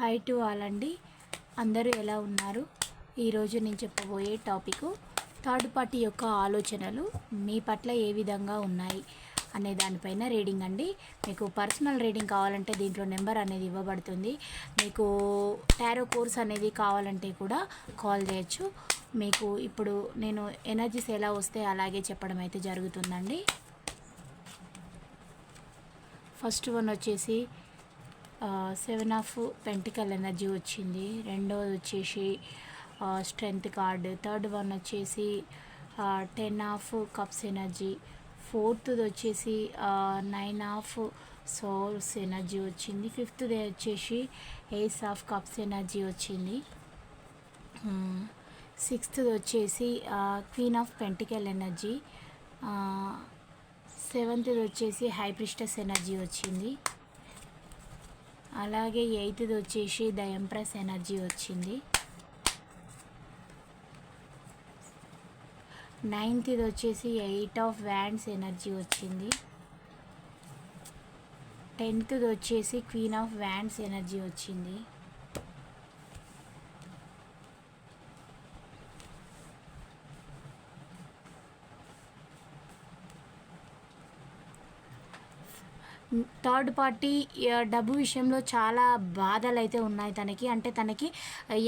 Hi to all అండి అందరూ ఎలా ఉన్నారు? ఈరోజు నేను చెప్పబోయే టాపిక్ థర్డ్ పార్టీ యొక్క ఆలోచనలు మీ పట్ల ఏ విధంగా ఉన్నాయి అనే దానిపైన రీడింగ్ అండి. మీకు పర్సనల్ రీడింగ్ కావాలంటే దీంట్లో నెంబర్ అనేది ఇవ్వబడుతుంది. మీకు టారో కోర్స్ అనేది కావాలంటే కూడా కాల్ చేయొచ్చు. మీకు ఇప్పుడు నేను ఎనర్జీస్ ఎలా వస్తే అలాగే చెప్పడం అయితే జరుగుతుందండి. ఫస్ట్ వన్ వచ్చేసి సెవెన్ ఆఫ్ పెంటికల్ ఎనర్జీ వచ్చింది. రెండోది వచ్చేసి స్ట్రెంగ్త్ కార్డ్ థర్డ్ వన్ వచ్చేసి టెన్ ఆఫ్ కప్స్ ఎనర్జీ ఫోర్త్ది వచ్చేసి నైన్ ఆఫ్ సోర్స్ ఎనర్జీ వచ్చింది. ఫిఫ్త్ది వచ్చేసి ఎయిస్ ఆఫ్ కప్స్ ఎనర్జీ వచ్చింది. సిక్స్త్ది వచ్చేసి క్వీన్ ఆఫ్ పెంటికల్ ఎనర్జీ సెవెంత్ది వచ్చేసి హైప్రిస్టస్ ఎనర్జీ వచ్చింది. అలాగే ఎయిత్ది వచ్చేసి ద ఎంప్రెస్ ఎనర్జీ వచ్చింది. నైన్త్ది వచ్చేసి ఎయిట్ ఆఫ్ వ్యాండ్స్ ఎనర్జీ వచ్చింది. టెన్త్ది వచ్చేసి క్వీన్ ఆఫ్ వ్యాండ్స్ ఎనర్జీ వచ్చింది. థర్డ్ పార్టీ డబ్బు విషయంలో చాలా బాధలు అయితే ఉన్నాయి తనకి. అంటే తనకి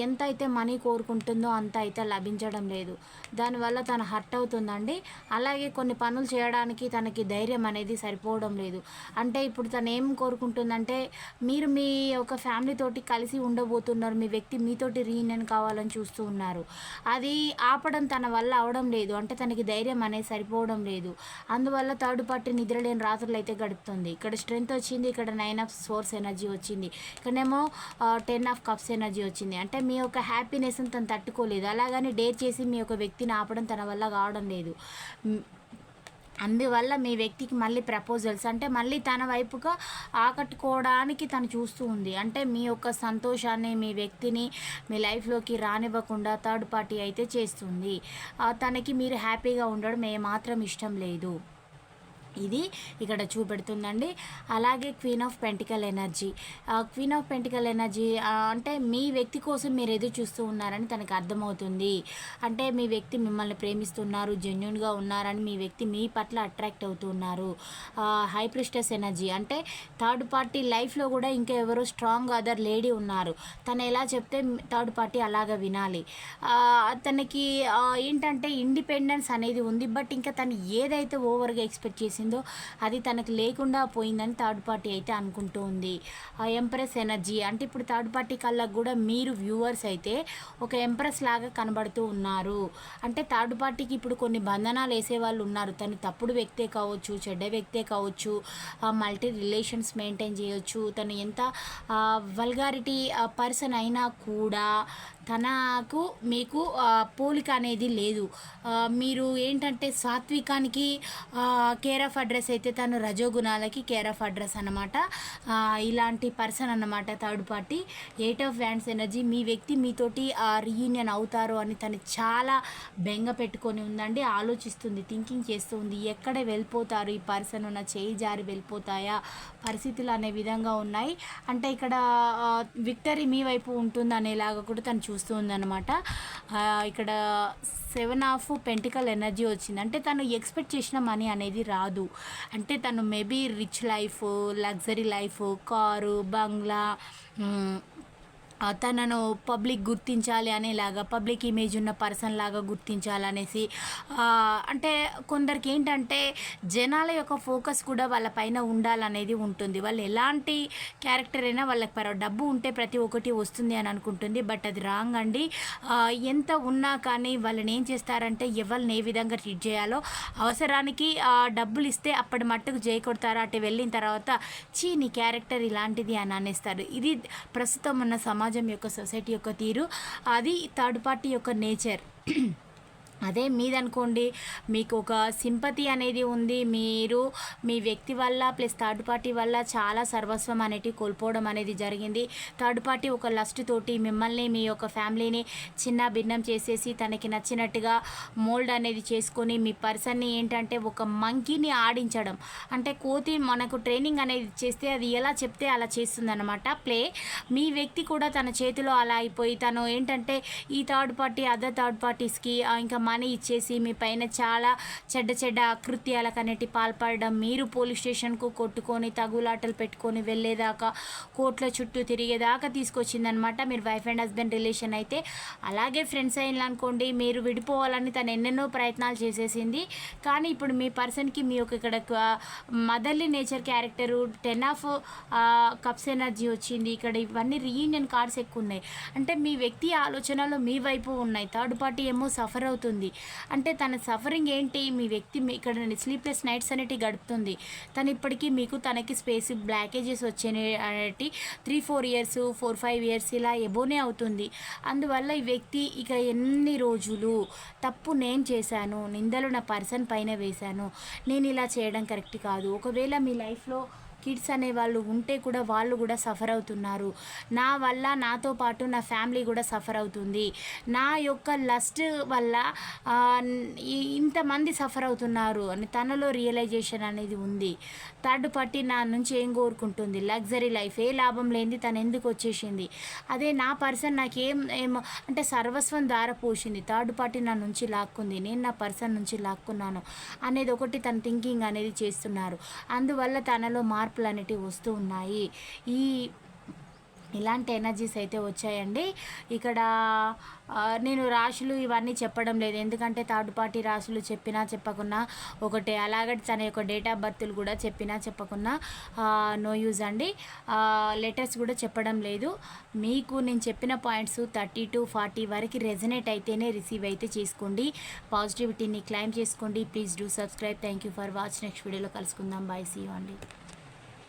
ఎంత అయితే మనీ కోరుకుంటుందో అంత అయితే లభించడం లేదు. దానివల్ల తను హర్ట్ అవుతుందండి. అలాగే కొన్ని పనులు చేయడానికి తనకి ధైర్యం అనేది సరిపోవడం లేదు. అంటే ఇప్పుడు తను ఏం కోరుకుంటుందంటే మీరు మీ ఒక ఫ్యామిలీ తోటి కలిసి ఉండబోతున్నారు మీ వ్యక్తి మీతోటి రీయూనియన్ కావాలని చూస్తూ ఉన్నారు. అది ఆపడం తన వల్ల అవడం లేదు. అంటే తనకి ధైర్యం అనేది సరిపోవడం లేదు. అందువల్ల థర్డ్ పార్టీ నిద్రలేని రాత్రులు అయితే గడుపుతుంది. ఇక్కడ ఇక్కడ స్ట్రెంగ్త్ వచ్చింది ఇక్కడ నైన్ ఆఫ్ సోర్స్ ఎనర్జీ వచ్చింది. ఇక్కడనేమో టెన్ ఆఫ్ కప్స్ ఎనర్జీ వచ్చింది. అంటే మీ యొక్క హ్యాపీనెస్ని తను తట్టుకోలేదు. అలాగని డేర్ చేసి మీ యొక్క వ్యక్తిని ఆపడం తన వల్ల కావడం లేదు. అందువల్ల మీ వ్యక్తికి మళ్ళీ ప్రపోజల్స్ అంటే మళ్ళీ తన వైపుగా ఆకట్టుకోవడానికి తను చూస్తూ ఉంది. అంటే మీ యొక్క సంతోషాన్ని మీ వ్యక్తిని మీ లైఫ్లోకి రానివ్వకుండా థర్డ్ పార్టీ అయితే చేస్తుంది. తనకి మీరు హ్యాపీగా ఉండడం ఏమాత్రం ఇష్టం లేదు. ఇది ఇక్కడ చూపెడుతుందండి. అలాగే queen of pentacle energy queen of pentacle energy అంటే మీ వ్యక్తి కోసం మీరు ఎదురు చూస్తూ ఉన్నారని తనకు అర్థమవుతుంది. అంటే మీ వ్యక్తి మిమ్మల్ని ప్రేమిస్తున్నారు జెన్యున్గా ఉన్నారని మీ వ్యక్తి మీ పట్ల అట్రాక్ట్ అవుతున్నారు హైప్రిస్టెస్ ఎనర్జీ అంటే థర్డ్ పార్టీ లైఫ్లో కూడా ఇంకా ఎవరో స్ట్రాంగ్ అదర్ లేడీ ఉన్నారు. తను ఎలా చెప్తే థర్డ్ పార్టీ అలాగ వినాలి. తనకి ఏంటంటే ఇండిపెండెన్స్ అనేది ఉంది. బట్ ఇంకా తను ఏదైతే ఓవర్గా ఎక్స్పెక్ట్ చేసింది చేసిందో అది తనకు లేకుండా పోయిందని థర్డ్ పార్టీ అయితే అనుకుంటూ ఉంది. ఆ ఎంప్రెస్ ఎనర్జీ అంటే ఇప్పుడు థర్డ్ పార్టీ కళ్ళకు కూడా మీరు వ్యూవర్స్ అయితే ఒక ఎంప్రెస్ లాగా కనబడుతూ ఉన్నారు. అంటే థర్డ్ పార్టీకి ఇప్పుడు కొన్ని బంధనాలు వేసే వాళ్ళు ఉన్నారు. తను తప్పుడు వ్యక్తే కావచ్చు చెడ్డ వ్యక్తే కావచ్చు మల్టీ రిలేషన్స్ మెయింటైన్ చేయొచ్చు. తను ఎంత వల్గారిటీ పర్సన్ అయినా కూడా తనకు మీకు పోలిక అనేది లేదు. మీరు ఏంటంటే సాత్వికానికి కేర్ ఆఫ్ అడ్రస్ అయితే తను రజోగుణాలకి కేర్ ఆఫ్ అడ్రస్ అనమాట ఇలాంటి పర్సన్ అనమాట third party. Eight of wands energy మీ వ్యక్తి మీతోటి రీయూనియన్ అవుతారు అని తను చాలా బెంగ పెట్టుకొని ఉందండి ఆలోచిస్తుంది థింకింగ్ చేస్తూ ఉంది ఎక్కడ వెళ్ళిపోతారు ఈ పర్సన్ ఉన్న చేయి జారి వెళ్ళిపోతాయా? పరిస్థితులు అనే విధంగా ఉన్నాయి. అంటే ఇక్కడ విక్టరీ మీ వైపు ఉంటుంది అనేలాగా కూడా తను చూస్తూ ఉందన్నమాట. ఇక్కడ సెవెన్ ఆఫ్ పెంటికల్ ఎనర్జీ వచ్చింది. అంటే తను ఎక్స్పెక్ట్ చేసిన మనీ అనేది రాదు. అంటే తను maybe rich life luxury life car బంగ్లా తనను పబ్లిక్ గుర్తించాలి అనేలాగా పబ్లిక్ ఇమేజ్ ఉన్న పర్సన్ లాగా గుర్తించాలనేసి అంటే కొందరికి ఏంటంటే జనాల యొక్క ఫోకస్ కూడా వాళ్ళ పైన ఉండాలనేది ఉంటుంది. వాళ్ళు ఎలాంటి క్యారెక్టర్ అయినా వాళ్ళకి డబ్బు ఉంటే ప్రతి ఒక్కటి వస్తుంది అని అనుకుంటుంది. బట్ అది రాంగ్ అండి. ఎంత ఉన్నా కానీ వాళ్ళని ఏం చేస్తారంటే ఎవరిని ఏ విధంగా ట్రీట్ చేయాలో అవసరానికి డబ్బులు ఇస్తే అప్పటి మట్టుకు చేయకొడతారు అటు వెళ్ళిన తర్వాత చీ నీ క్యారెక్టర్ ఇలాంటిది అని అనేస్తారు. ఇది ప్రస్తుతం ఉన్న సమాజం సమాజం యొక్క సొసైటీ యొక్క తీరు అది థర్డ్ పార్టీ యొక్క నేచర్. అదే మీదనుకోండి మీకు ఒక సింపతి అనేది ఉంది. మీరు మీ వ్యక్తి వల్ల ప్లస్ థర్డ్ పార్టీ వల్ల చాలా సర్వస్వం అనేటి కోల్పోవడం అనేది జరిగింది. థర్డ్ పార్టీ ఒక లస్ట్ తోటి మిమ్మల్ని మీ యొక్క ఫ్యామిలీని చిన్న భిన్నం చేసేసి తనకి నచ్చినట్టుగా మోల్డ్ అనేది చేసుకొని మీ పర్సన్ని ఏంటంటే ఒక మంకీని ఆడించడం. అంటే కోతి మనకు ట్రైనింగ్ అనేది చేస్తే అది ఎలా చెప్తే అలా చేస్తుందనమాట ప్లే మీ వ్యక్తి కూడా తన చేతిలో అలా అయిపోయి తను ఏంటంటే ఈ థర్డ్ పార్టీ అదర్ థర్డ్ పార్టీస్కి ఇంకా మనీ ఇచ్చేసి మీ పైన చాలా చెడ్డ చెడ్డ అకృత్యాలకు అనేటి పాల్పడడం మీరు పోలీస్ స్టేషన్కు కొట్టుకొని తగులాటలు పెట్టుకొని వెళ్ళేదాకా కోర్టుల చుట్టూ తిరిగేదాకా తీసుకొచ్చిందనమాట మీరు వైఫ్ అండ్ హస్బెండ్ రిలేషన్ అయితే. అలాగే ఫ్రెండ్స్ అయిన అనుకోండి మీరు విడిపోవాలని తను ఎన్నెన్నో ప్రయత్నాలు చేసేసింది. కానీ ఇప్పుడు మీ పర్సన్కి మీ యొక్క ఇక్కడ motherly nature character ten of cups energy వచ్చింది ఇక్కడ ఇవన్నీ రీయూనియన్ కార్డ్స్ ఎక్కువ ఉన్నాయి అంటే మీ వ్యక్తి ఆలోచనలు మీ వైపు ఉన్నాయి థర్డ్ పార్టీ ఏమో సఫర్ అవుతుంది. అంటే తన సఫరింగ్ ఏంటి? మీ వ్యక్తి ఇక్కడ స్లీప్లెస్ నైట్స్ అనేటివి గడుపుతుంది. తను ఇప్పటికీ మీకు తనకి స్పేస్ బ్లాకేజెస్ వచ్చాయి అనేటి three four years four five years ఇలా ఎబోనే అవుతుంది. అందువల్ల ఈ వ్యక్తి ఇక ఎన్ని రోజులు తప్పు నేను చేశాను నిందలు నా పర్సన్ పైన వేశాను నేను ఇలా చేయడం కరెక్ట్ కాదు. ఒకవేళ మీ లైఫ్లో కిడ్స్ అనే వాళ్ళు ఉంటే కూడా వాళ్ళు కూడా సఫర్ అవుతున్నారు. నా వల్ల నాతో పాటు నా ఫ్యామిలీ కూడా సఫర్ అవుతుంది. నా యొక్క లస్ట్ వల్ల ఇంతమంది సఫర్ అవుతున్నారు అని తనలో రియలైజేషన్ అనేది ఉంది. థర్డ్ పార్టీ నా నుంచి ఏం కోరుకుంటుంది? లగ్జరీ లైఫ్ ఏ లాభం లేనిది తను ఎందుకు వచ్చేసింది? అదే నా పర్సన్ నాకేం ఏం అంటే సర్వస్వం దారపోసింది థర్డ్ పార్టీ నా నుంచి లాక్కుంది. నేను నా పర్సన్ నుంచి లాక్కున్నాను. అనేది ఒకటి తన థింకింగ్ అనేది చేస్తున్నారు. అందువల్ల తనలో మార్పు మార్పులు అనేటివి వస్తూ ఉన్నాయి. ఈ ఇలాంటి ఎనర్జీస్ అయితే వచ్చాయండి. ఇక్కడ నేను రాశులు ఇవన్నీ చెప్పడం లేదు. ఎందుకంటే థర్డ్ పార్టీ రాశులు చెప్పినా చెప్పకున్నా ఒకటే. అలాగే తన యొక్క డేట్ ఆఫ్ బర్త్లు కూడా చెప్పినా చెప్పకున్నా నో యూజ్ అండి. లెటర్స్ కూడా చెప్పడం లేదు. మీకు నేను చెప్పిన పాయింట్స్ థర్టీ టు ఫార్టీ వరకు రెజనేట్ అయితేనే రిసీవ్ అయితే చేసుకోండి. పాజిటివిటీని క్లైమ్ చేసుకోండి. Please do subscribe thank you for watch next వీడియోలో కలుసుకుందాం. బాయ్ సీ అండి.